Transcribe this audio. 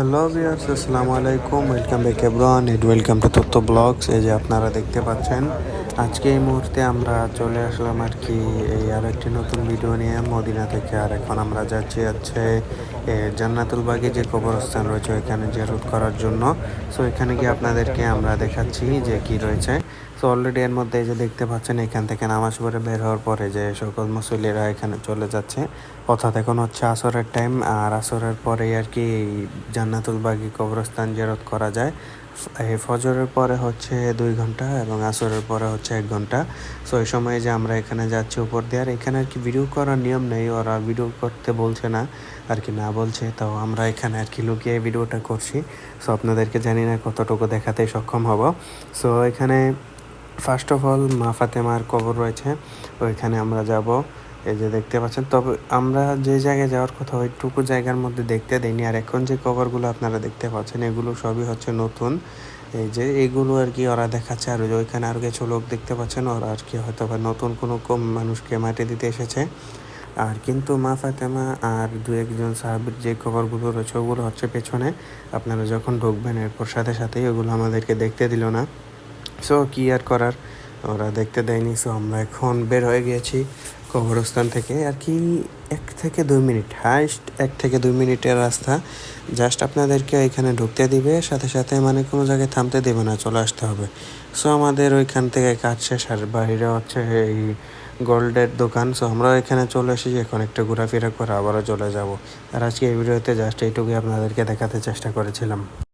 Hello viewers আসসালামু আলাইকুম। Welcome back everyone, and welcome to Tattva blogs. এই যে আপনারা দেখতে পাচ্ছেন আজকে এই মুহূর্তে আমরা চলে আসলাম আর কি, এই আর একটি নতুন ভিডিও নিয়ে, মদিনা থেকে। আর এখন আমরা যাচ্ছি হচ্ছে জান্নাতুল বাগে যে কবরস্থান রয়েছে, ওইখানে জিয়ারত করার জন্য। সো এখানে গিয়ে আপনাদেরকে আমরা দেখাচ্ছি যে কি রয়েছে। সো অলরেডি এর মধ্যে যে দেখতে পাচ্ছেন, এখান থেকে নামাজ পড়ে বের হওয়ার পরে যে সকল মুসল্লিরা এখানে চলে যাচ্ছে। অর্থাৎ এখন হচ্ছে আসরের টাইম আর আসরের পরেই আর কি জান্নাতুল বাগি কবরস্থান জিয়ারত করা যায়। ফজরের পরে হচ্ছে দুই ঘণ্টা এবং আসরের পরে হচ্ছে এক ঘণ্টা। সো এই সময় যে আমরা এখানে যাচ্ছি উপর দিয়ে, আর এখানে আর কি ভিডিও করার নিয়ম নেই, ওরা ভিডিও করতে বলছে না, আর কি না বলছে তো আমরা এখানে আর কি লুকিয়ে ভিডিওটা করছি। সো আপনাদেরকে জানি না কতটুকু দেখাতে সক্ষম হব। সো এখানে ফার্স্ট অফ অল মা ফাতেমার কবর রয়েছে, ওইখানে আমরা যাব। এই যে দেখতে পাচ্ছেন, তবে আমরা যে জায়গায় যাওয়ার কথা, ওইটুকু জায়গার মধ্যে দেখতে দেয়নি আর এখন যে কবরগুলো আপনারা দেখতে পাচ্ছেন, এগুলো সবই হচ্ছে নতুন। এই যে এগুলো আর কি ওরা দেখাচ্ছে, আর ওইখানে আর কিছু লোক দেখতে পাচ্ছেন, ওরা আর কি হয়তো বা নতুন কোনো কম মানুষকে মাটি দিতে এসেছে। আর কিন্তু মা ফাতেমা আর দু একজন সাহাবির যে খবরগুলো রয়েছে, ওগুলো হচ্ছে পেছনে। আপনারা যখন ঢুকবেন এরপর সাথে সাথেই ওগুলো আমাদেরকে দেখতে দিল না। সো কি আর করার? ওরা দেখতে দেয়নি সো আমরা এখন বের হয়ে গিয়েছি কবরস্থান থেকে। আর কি, এক থেকে দুই মিনিট হাইস্ট এক থেকে দুই মিনিটের রাস্তা। জাস্ট আপনাদেরকে এখানে ঢুকতে দিবে, সাথে সাথে মানে কোনো জায়গায় থামতে দেবে না, চলে আসতে হবে। সো আমাদের ওইখান থেকে কাজ শেষ, আর বাইরে হচ্ছে এই গোল্ডের দোকান। সো আমরা এখানে চলে এসেছি, এখন একটু ঘোরাফেরা করে আবারও চলে যাব। আর আজকে এই ভিডিওতে জাস্ট এইটুকুই আপনাদেরকে দেখাতে চেষ্টা করেছিলাম।